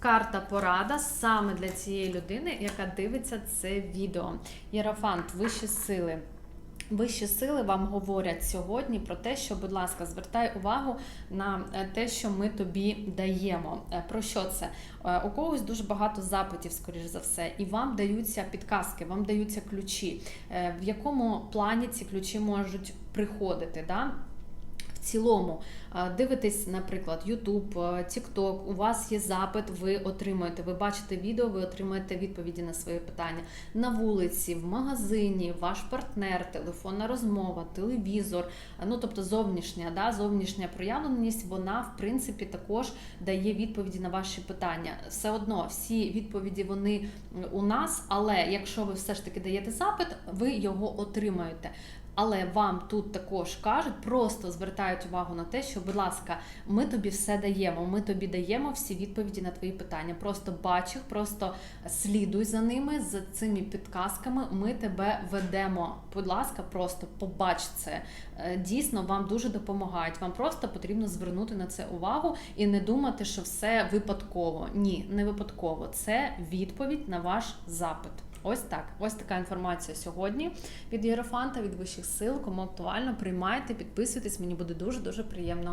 карта порада саме для цієї людини, яка дивиться це відео. Єрофант, вищі сили. Вищі сили вам говорять сьогодні про те, що, будь ласка, звертай увагу на е, те, що ми тобі даємо. Е, Про що це? Е, У когось дуже багато запитів, скоріш за все, і вам даються підказки, вам даються ключі. В якому плані ці ключі можуть приходити? Да? Цілому дивитесь, наприклад, YouTube, TikTok, у вас є запит, ви отримуєте. Ви бачите відео, ви отримуєте відповіді на свої питання на вулиці, в магазині, ваш партнер, телефонна розмова, телевізор. Ну тобто зовнішня, да, зовнішня проявленість, вона в принципі також дає відповіді на ваші питання. Все одно всі відповіді вони у нас, але якщо ви все ж таки даєте запит, ви його отримаєте. Але вам тут також кажуть, просто звертають увагу на те, що, будь ласка, ми тобі все даємо. Ми тобі даємо всі відповіді на твої питання. Просто бач їх, просто слідуй за ними, за цими підказками. Ми тебе ведемо. Будь ласка, просто побач це. Е, Дійсно, вам дуже допомагають. Вам просто потрібно звернути на це увагу і не думати, що все випадково. Ні, не випадково. Це відповідь на ваш запит. Ось так. Ось така інформація сьогодні від Єрофанта, від вищих сил. Кому актуально, приймайте, підписуйтесь. Мені буде дуже дуже приємно.